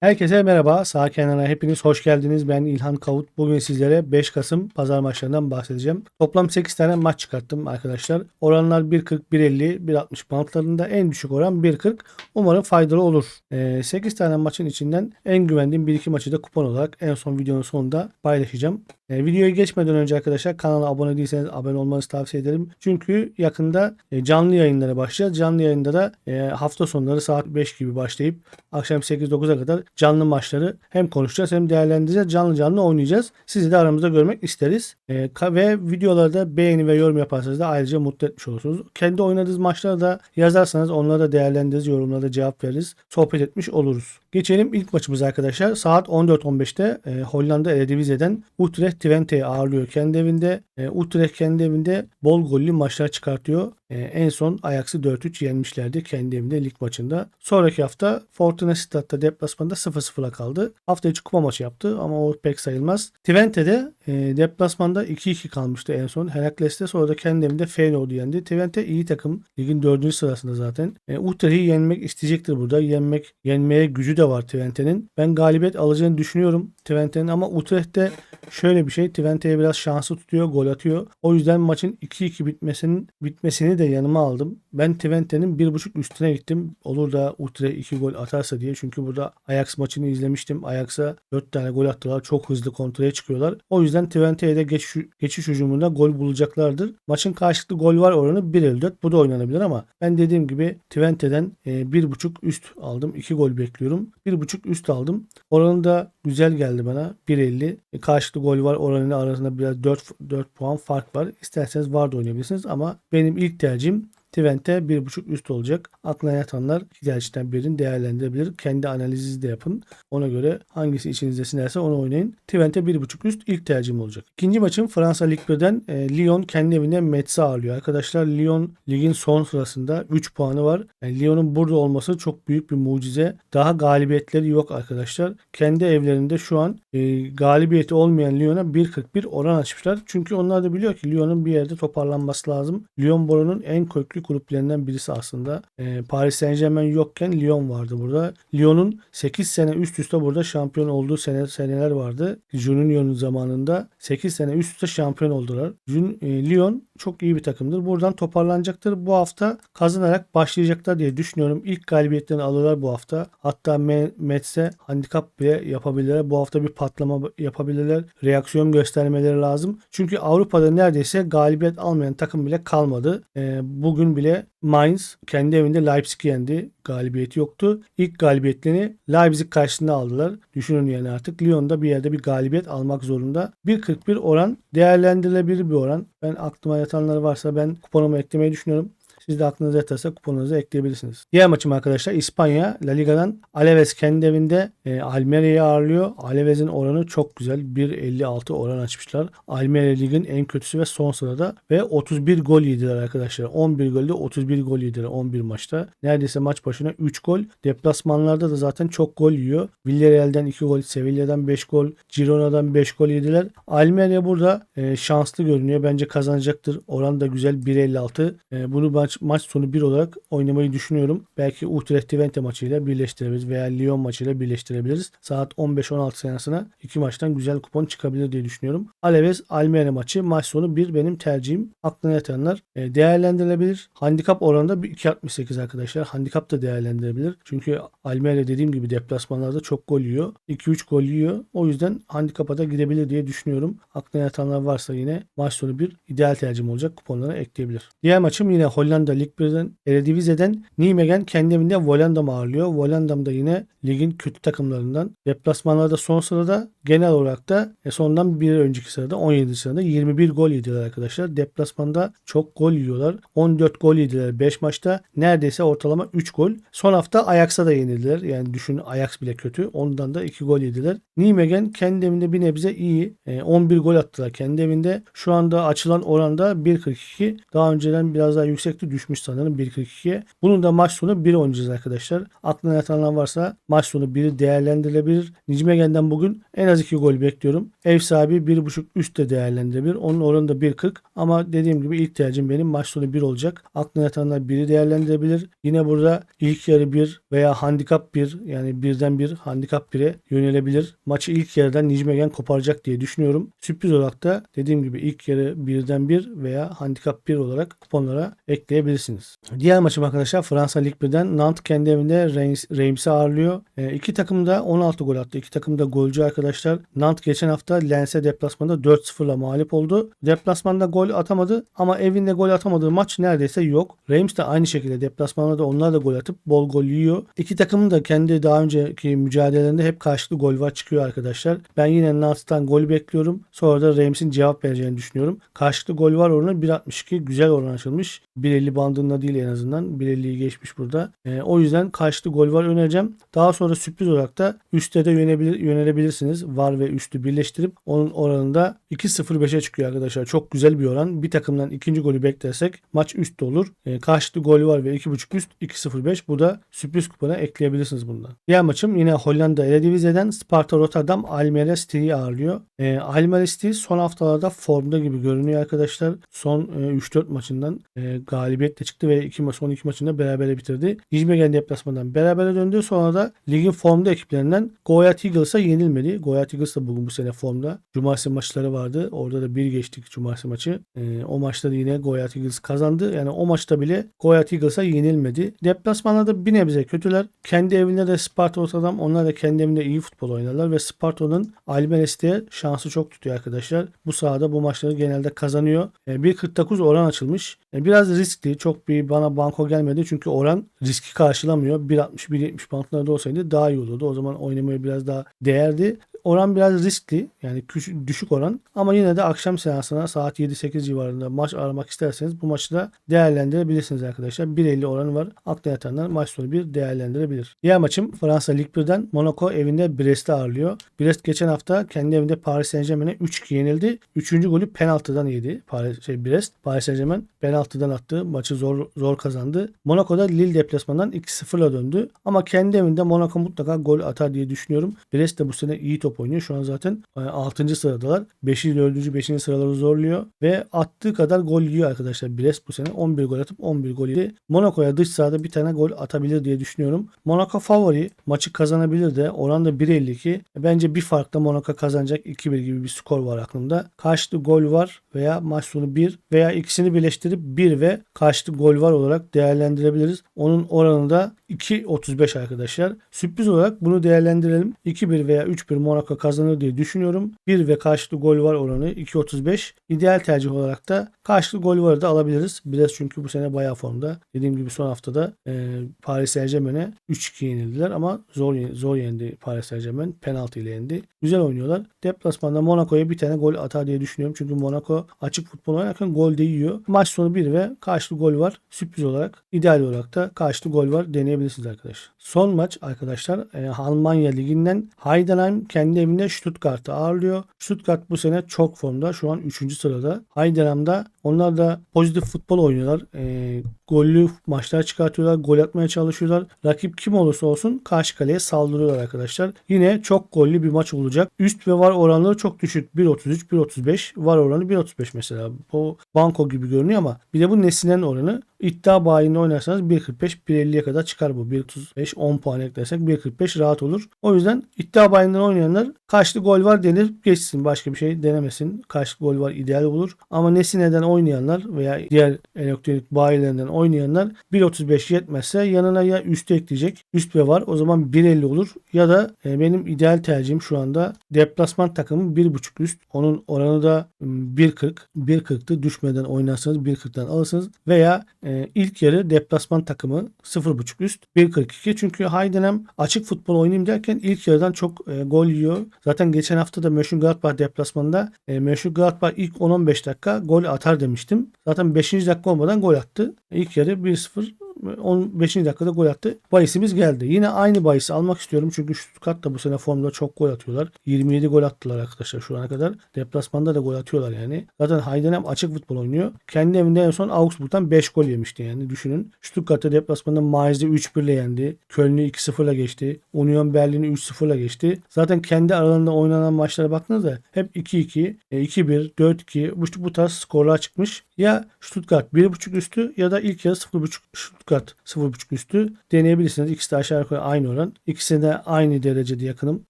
Herkese merhaba. Sağ kenara hepiniz hoş geldiniz. Ben İlhan Kavut. Bugün sizlere 5 Kasım pazar maçlarından bahsedeceğim. Toplam 8 tane maç çıkarttım arkadaşlar. Oranlar 1.40, 1.50, 1.60 bantlarında en düşük oran 1.40. Umarım faydalı olur. Ee, 8 tane maçın içinden en güvendiğim 1-2 maçı da kupon olarak en son videonun sonunda paylaşacağım. E, videoya geçmeden önce arkadaşlar kanala abone değilseniz abone olmanızı tavsiye ederim. Çünkü yakında e, canlı yayınlara başlayacağız. Canlı yayında da e, hafta sonları saat 5 gibi başlayıp akşam 8-9'a kadar canlı maçları hem konuşacağız hem değerlendireceğiz. Canlı canlı oynayacağız. Sizi de aramızda görmek isteriz. E, ve videolarda beğeni ve yorum yaparsanız da ayrıca mutlu etmiş olursunuz. Kendi oynadığınız maçları da yazarsanız onları da değerlendiririz. Yorumlara cevap veririz. Sohbet etmiş oluruz. Geçelim ilk maçımız arkadaşlar. Saat 14.15'te e, Hollanda Eredivisie'den Utrecht Twente'yi ağırlıyor kendi evinde. E, Utrecht kendi evinde bol gollü maçlar çıkartıyor. E, en son Ajax'ı 4-3 yenmişlerdi kendi evinde lig maçında. Sonraki hafta Fortuna Stad'da deplasmanda 0-0'a kaldı. Hafta içi kupa maçı yaptı ama o pek sayılmaz. Twente'de e, deplasmanda 2-2 kalmıştı en son. Herakles'te sonra da kendi evinde Feyenoord'u yendi. Twente iyi takım. Ligin 4. sırasında zaten. E, Utrecht'i yenmek isteyecektir burada. Yenmek, yenmeye gücü de var Twente'nin. Ben galibiyet alacağını düşünüyorum Twente'nin ama Utrecht'te şöyle bir şey. Twente'ye biraz şansı tutuyor, gol atıyor. O yüzden maçın 2-2 bitmesinin bitmesini de yanıma aldım. Ben Twente'nin 1.5 üstüne gittim. Olur da Utrecht 2 gol atarsa diye. Çünkü burada Ajax maçını izlemiştim. Ajax'a 4 tane gol attılar. Çok hızlı kontrole çıkıyorlar. O yüzden Twente'ye de geç, geçiş hücumunda gol bulacaklardır. Maçın karşılıklı gol var oranı 1.54. Bu da oynanabilir ama ben dediğim gibi Twente'den e, 1.5 üst aldım. 2 gol bekliyorum. 1.5 üst aldım. Oranı da güzel geldi bana. 1.50. E, karşılıklı gol var oranı arasında biraz 4, 4 puan fark var. İsterseniz var da oynayabilirsiniz ama benim ilk tercihim Twente 1.5 üst olacak. Aklına yatanlar tercihten birini değerlendirebilir. Kendi analizinizi de yapın. Ona göre hangisi içinizde sinerse onu oynayın. Twente 1.5 üst ilk tercihim olacak. İkinci maçım Fransa Lig 1'den e, Lyon kendi evinde Metz'i ağırlıyor. Arkadaşlar Lyon ligin son sırasında 3 puanı var. Yani Lyon'un burada olması çok büyük bir mucize. Daha galibiyetleri yok arkadaşlar. Kendi evlerinde şu an e, galibiyeti olmayan Lyon'a 1.41 oran açmışlar. Çünkü onlar da biliyor ki Lyon'un bir yerde toparlanması lazım. Lyon Boru'nun en köklü kulüplerinden birisi aslında. E, Paris Saint Germain yokken Lyon vardı burada. Lyon'un 8 sene üst üste burada şampiyon olduğu sene, seneler vardı. Juninho'nun zamanında 8 sene üst üste şampiyon oldular. Jun, e, Lyon çok iyi bir takımdır. Buradan toparlanacaktır. Bu hafta kazanarak başlayacaklar diye düşünüyorum. İlk galibiyetlerini alırlar bu hafta. Hatta Me- Mets'e handikap bile yapabilirler. Bu hafta bir patlama yapabilirler. Reaksiyon göstermeleri lazım. Çünkü Avrupa'da neredeyse galibiyet almayan takım bile kalmadı. E, bugün bile Mainz kendi evinde Leipzig'i yendi. Galibiyeti yoktu. İlk galibiyetlerini Leipzig karşısında aldılar. Düşünün yani artık Lyon'da bir yerde bir galibiyet almak zorunda. 1.41 oran değerlendirilebilir bir oran. Ben aklıma yatanlar varsa ben kuponuma eklemeyi düşünüyorum. Siz de aklınıza yatarsa kuponunuza ekleyebilirsiniz. Diğer maçım arkadaşlar İspanya La Liga'dan Alaves kendi evinde e, Almeria'yı ağırlıyor. Alaves'in oranı çok güzel. 1.56 oran açmışlar. Almeria ligin en kötüsü ve son sırada ve 31 gol yediler arkadaşlar. 11 golde 31 gol yediler 11 maçta. Neredeyse maç başına 3 gol. Deplasmanlarda da zaten çok gol yiyor. Villarreal'den 2 gol, Sevilla'dan 5 gol, Girona'dan 5 gol yediler. Almeria burada e, şanslı görünüyor. Bence kazanacaktır. Oran da güzel 1.56. E, bunu maç, maç sonu 1 olarak oynamayı düşünüyorum. Belki Utrecht Twente maçıyla birleştirebiliriz veya Lyon maçıyla birleştirebiliriz. Saat 15-16 seansına iki maçtan güzel kupon çıkabilir diye düşünüyorum. Alaves Almeria maçı maç sonu 1 benim tercihim. Aklına yatanlar e, değerlendirilebilir. Handikap oranında 2.68 arkadaşlar. Handikap da değerlendirebilir. Çünkü Almeria dediğim gibi deplasmanlarda çok gol yiyor. 2-3 gol yiyor. O yüzden handikapa da gidebilir diye düşünüyorum. Aklına yatanlar varsa yine maç sonu 1 ideal tercihim olacak. Kuponlara ekleyebilir. Diğer maçım yine Hollanda Lig 1'den Eredivisie'den Nijmegen kendi evinde Volendam ağırlıyor. Volendam da yine ligin kötü takımlarından. Deplasmanlarda son sırada genel olarak da e, sondan bir önceki sırada 17 sırada 21 gol yediler arkadaşlar. Deplasmanda çok gol yiyorlar. 14 gol yediler 5 maçta. Neredeyse ortalama 3 gol. Son hafta Ajax'a da yenildiler. Yani düşün Ajax bile kötü. Ondan da 2 gol yediler. Nijmegen kendi evinde bir nebze iyi. E, 11 gol attılar kendi evinde. Şu anda açılan oranda 1.42. Daha önceden biraz daha yüksekti. Düşmüş sanırım 1.42'ye. Bunun da maç sonu 1 oynayacağız arkadaşlar. Aklına yatanlar varsa maç sonu 1'i değerlendirilebilir. Nijmegen'den bugün en az 2 gol bekliyorum. Ev sahibi 1.5 üst de değerlendirilebilir. Onun oranı da 1.40 ama dediğim gibi ilk tercihim benim maç sonu 1 olacak. Aklına yatanlar 1'i değerlendirebilir. Yine burada ilk yarı 1 veya handikap 1 yani birden 1 handikap 1'e yönelebilir. Maçı ilk yarıdan Nijmegen koparacak diye düşünüyorum. Sürpriz olarak da dediğim gibi ilk yarı birden 1 veya handikap 1 olarak kuponlara ekleyebilirsiniz. Diğer maçım arkadaşlar Fransa Lig 1'den Nantes kendi evinde Reims, Reims'i ağırlıyor. E, iki takım da 16 gol attı. İki takım da golcü arkadaşlar. Nantes geçen hafta Lens'e deplasmanda 4-0'la mağlup oldu. Deplasmanda gol atamadı ama evinde gol atamadığı maç neredeyse yok. Reims de aynı şekilde deplasmanda da onlar da gol atıp bol gol yiyor. İki takımın da kendi daha önceki mücadelelerinde hep karşılıklı gol var çıkıyor arkadaşlar. Ben yine Nantes'tan gol bekliyorum. Sonra da Reims'in cevap vereceğini düşünüyorum. Karşılıklı gol var oranı 1.62 güzel oran açılmış. 1.50 bandında değil en azından. 1.50'yi geçmiş burada. E, o yüzden karşılıklı gol var önereceğim. Daha sonra sürpriz olarak da üstte de yönelebilir, yönelebilirsiniz. Var ve üstü birleştirip onun oranında 2.05'e çıkıyor arkadaşlar. Çok güzel bir oran. Bir takımdan ikinci golü beklersek maç üstte olur. E, karşılıklı gol var ve 2.5 üst 2.05. Bu da sürpriz kupona ekleyebilirsiniz bundan. Diğer maçım yine Hollanda Eredivisie'den Sparta Rotterdam Almere City'yi ağırlıyor. E, Almere City son haftalarda formda gibi görünüyor arkadaşlar. Son e, 3-4 maçından e, galibiyetle çıktı ve iki maç son iki maçında berabere bitirdi. Nijmegen deplasmandan berabere döndü. Sonra da ligin formda ekiplerinden Goyat Eagles'a yenilmedi. Goyat Eagles da bugün bu sene formda. Cumartesi maçları vardı. Orada da bir geçtik Cumartesi maçı. E, o maçta da yine Goyat Eagles kazandı. Yani o maçta bile Goyat Eagles'a yenilmedi. Deplasmanda bir nebze kötüler. Kendi evinde de Sparta Rotterdam onlar da kendi evinde iyi futbol oynarlar ve Sparta'nın Almere City'ye şansı çok tutuyor arkadaşlar. Bu sahada bu maçları genelde kazanıyor. E, 1.49 oran açılmış. E, biraz riskli. Çok bir bana banko gelmedi. Çünkü oran riski karşılamıyor. 1.60-1.70 bantlarda olsaydı daha iyi olurdu. O zaman oynamaya biraz daha değerdi. Oran biraz riskli. Yani düşük oran. Ama yine de akşam seansına saat 7-8 civarında maç aramak isterseniz bu maçı da değerlendirebilirsiniz arkadaşlar. 1.50 oranı var. Akla yatanlar maç sonu bir değerlendirebilir. Diğer maçım Fransa Lig 1'den Monaco evinde Brest'i ağırlıyor. Brest geçen hafta kendi evinde Paris Saint Germain'e 3-2 yenildi. Üçüncü golü penaltıdan yedi. Paris, şey Brest. Paris Saint Germain penaltıdan attı. Maçı zor zor kazandı. Monaco'da Lille deplasmandan 2-0'la döndü. Ama kendi evinde Monaco mutlaka gol atar diye düşünüyorum. Brest de bu sene iyi top oynuyor. Şu an zaten 6. sıradalar. 5. 4. 5. sıraları zorluyor. Ve attığı kadar gol yiyor arkadaşlar. Brest bu sene 11 gol atıp 11 gol yedi. Monaco'ya dış sahada bir tane gol atabilir diye düşünüyorum. Monaco favori. Maçı kazanabilir de. Oran da 1.52. Bence bir farkla Monaco kazanacak 2-1 gibi bir skor var aklımda. Karşılıklı gol var veya maç sonu 1 veya ikisini birleştirip 1 ve karşılıklı gol var olarak değerlendirebiliriz. Onun oranı da 2.35 arkadaşlar. Sürpriz olarak bunu değerlendirelim. 2-1 veya 3-1 Monaco kazanır diye düşünüyorum. 1 ve karşılıklı gol var oranı 2.35. İdeal tercih olarak da karşılıklı gol var da alabiliriz. Biraz çünkü bu sene bayağı formda. Dediğim gibi son haftada e, Paris Saint Germain'e 3-2 yenildiler ama zor zor yendi Paris Saint Germain. Penaltı ile yendi. Güzel oynuyorlar. Deplasmanda Monaco'ya bir tane gol atar diye düşünüyorum. Çünkü Monaco açık futbol oynarken gol de yiyor. Maç sonu 1 ve karşılıklı gol var. Sürpriz olarak ideal olarak da karşılıklı gol var deneyebilirsiniz arkadaşlar. Son maç arkadaşlar e, Almanya Ligi'nden Heidenheim kendi evinde Stuttgart'ı ağırlıyor. Stuttgart bu sene çok formda. Şu an 3. sırada. Heidenheim'da onlar da pozitif futbol oynuyorlar. E, gollü maçlar çıkartıyorlar. Gol atmaya çalışıyorlar. Rakip kim olursa olsun karşı kaleye saldırıyorlar arkadaşlar. Yine çok gollü bir maç olacak. Üst ve var oranları çok düşük. 1.33, 1.35. Var oranı 1.35 mesela. Bu banko gibi görünüyor ama bir de bu Nesinen oranı. İddia bayinde oynarsanız 1.45 1.50'ye kadar çıkar bu. 1.35 10 puan eklersek 1.45 rahat olur. O yüzden iddia bayinden oynayanlar kaçlı gol var denir geçsin. Başka bir şey denemesin. Kaçlı gol var ideal olur. Ama Nesine'den oynayanlar veya diğer elektronik bayilerinden oynayanlar 1.35 yetmezse yanına ya üstü ekleyecek. Üst ve var. O zaman 1.50 olur. Ya da e, benim ideal tercihim şu anda deplasman takımı 1.5 üst. Onun oranı da 1.40. 1.40'tı. Düşmeden oynarsanız 1.40'dan alırsınız. Veya e, ilk yarı deplasman takımı 0.5 üst 1.42 çünkü Heidenheim açık futbol oynayayım derken ilk yarıdan çok e, gol yiyor. Zaten geçen hafta da Mönchengladbach deplasmanında e, Mönchengladbach ilk 10-15 dakika gol atar demiştim. Zaten 5. dakika olmadan gol attı. İlk yarı 1-0 15. dakikada gol attı. Bayisimiz geldi. Yine aynı bayisi almak istiyorum. Çünkü Stuttgart da bu sene formda çok gol atıyorlar. 27 gol attılar arkadaşlar şu ana kadar. Deplasmanda da gol atıyorlar yani. Zaten Heidenheim açık futbol oynuyor. Kendi evinde en son Augsburg'dan 5 gol yemişti yani düşünün. Stuttgart'ta deplasmanda Mainz'i 3-1 ile yendi. Köln'ü 2-0 ile geçti. Union Berlin'i 3-0 ile geçti. Zaten kendi aralarında oynanan maçlara baktığınızda hep 2-2, e, 2-1, 4-2 bu, bu tarz skorlar çıkmış. Ya Stuttgart 1.5 üstü ya da ilk yarı 0.5 Stuttgart 0.5 üstü deneyebilirsiniz. İkisi de aşağı yukarı aynı oran. İkisine de aynı derecede yakınım.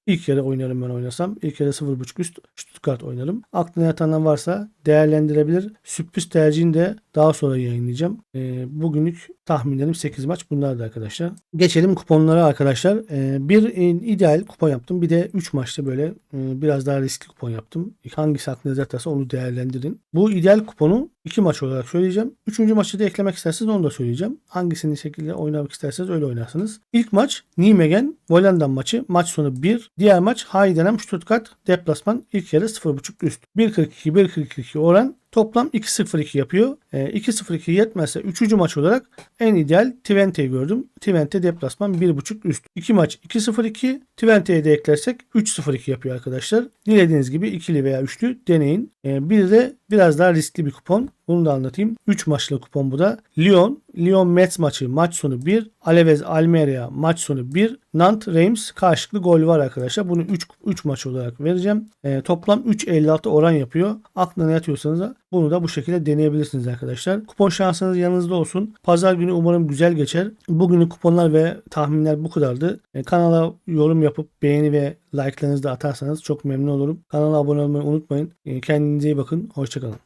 İlk yarı oynarım ben oynasam. İlk yarı 0.5 üst Stuttgart oynarım. Aklına yatanlar varsa değerlendirebilir. Sürpriz tercihini de daha sonra yayınlayacağım. Ee, bugünlük tahminlerim 8 maç bunlardı arkadaşlar. Geçelim kuponlara arkadaşlar. Ee, bir e, ideal kupon yaptım. Bir de 3 maçta böyle e, biraz daha riskli kupon yaptım. Hangisi aklınıza yatarsa onu değerlendirin. Bu ideal kuponu 2 maç olarak söyleyeceğim. Üçüncü maçı da eklemek isterseniz onu da söyleyeceğim. Hangisini şekilde oynamak isterseniz öyle oynarsınız. İlk maç Nijmegen Volendam maçı. Maç sonu 1. Diğer maç Heidenheim Stuttgart deplasman. İlk yarı 0.5 üst. 1.42 1.42 oran. Toplam 2.02 yapıyor. E, 2.02 yetmezse 3. maç olarak en ideal Twente'yi gördüm. Twente deplasman 1.5 üst. 2 maç 2.02. Twente'ye de eklersek 3.02 yapıyor arkadaşlar. Dilediğiniz gibi ikili veya üçlü deneyin. E, bir de biraz daha riskli bir kupon. Bunu da anlatayım. 3 maçlı kupon bu da. Lyon, Lyon Metz maçı maç sonu 1. Alaves Almeria maç sonu 1. Nantes Reims karşılıklı gol var arkadaşlar. Bunu 3 3 maç olarak vereceğim. E, toplam 3.56 oran yapıyor. Aklına yatıyorsanız da bunu da bu şekilde deneyebilirsiniz arkadaşlar. Kupon şansınız yanınızda olsun. Pazar günü umarım güzel geçer. Bugünün kuponlar ve tahminler bu kadardı. E, kanala yorum yapıp beğeni ve like'larınızı da atarsanız çok memnun olurum. Kanala abone olmayı unutmayın. E, kendinize iyi bakın. Hoşçakalın.